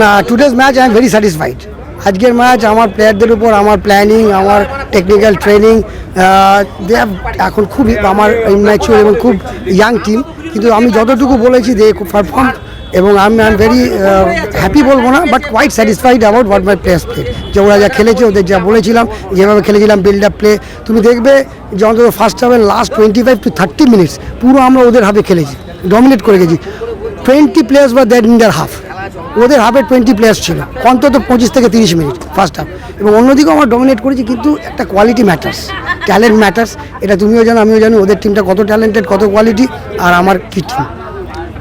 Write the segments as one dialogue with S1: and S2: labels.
S1: না today's match I am very satisfied আজকের match আমার প্লেয়ারদের উপর, আমার প্ল্যানিং আমার টেকনিক্যাল ট্রেনিং দে এখন খুব আমার ইম্যাচিওর এবং খুব ইয়াং টিম কিন্তু আমি যতটুকু বলেছি দে পারফর্ম এবং আমি আই এম ভেরি হ্যাপি বলব না but quite satisfied about what my players play যে ওরা যা খেলেছে, ওদের যা বলেছিলাম, যেভাবে খেলেছিলাম বিল্ড আপ প্লে তুমি দেখবে যে অন্তত ফার্স্ট হাফের last twenty five to thirty minutes পুরো আমরা ওদের হাফে খেলেছি ডমিনেট করে গেছি। টোয়েন্টি প্লেয়ার্স বা দ্যাট ইন দেয়ার হাফ ওদের হাফে টোয়েন্টি প্লেয়ার্স ছিল। অন্তত পঁচিশ থেকে তিরিশ মিনিট ফার্স্ট হাফ এবং অন্যদিকেও আমরা ডমিনেট করেছি, কিন্তু একটা কোয়ালিটি ম্যাটার্স ট্যালেন্ট ম্যাটার্স এটা তুমিও জানো, আমিও জানি ওদের টিমটা কত ট্যালেন্টেড কত কোয়ালিটি আর আমার কি টিম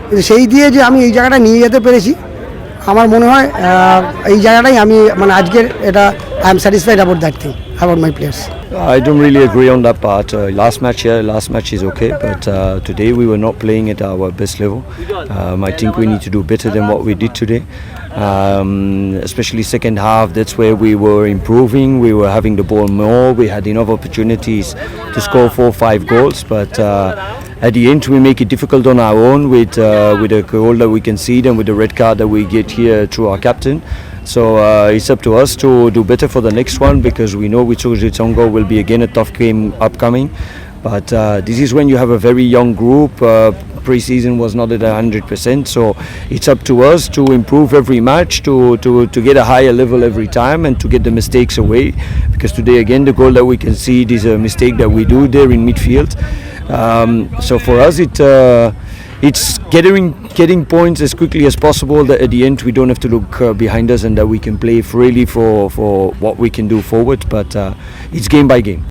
S1: কিন্তু সেই দিয়ে যে আমি এই জায়গাটা নিয়ে যেতে পেরেছি, আমার মনে হয় এই জায়গাটাই আমি মানে আজকের এটা I am satisfied about that thing about my players
S2: I don't really agree on that part. Uh, last match, yeah, last match is okay, but uh, today we were not playing at our best level. Um, I think we need to do better than what we did today. Um, especially second half, that's where we were improving. We were having the ball more. We had enough opportunities to score four, five goals, but. Uh, at the end, we make it difficult on our own with uh, with a goal that we concede and with the red card that we get here through our captain. So uh, it's up to us to do better for the next one because we know with Tongo will be again a tough game upcoming. But uh, this is when you have a very young group. Uh, pre-season was not at hundred percent, so it's up to us to improve every match, to, to to get a higher level every time, and to get the mistakes away. Because today again, the goal that we concede is a mistake that we do there in midfield. Um, so for us, it. Uh, it's getting getting points as quickly as possible that at the end we don't have to look uh, behind us and that we can play freely for for what we can do forward but uh, it's game by game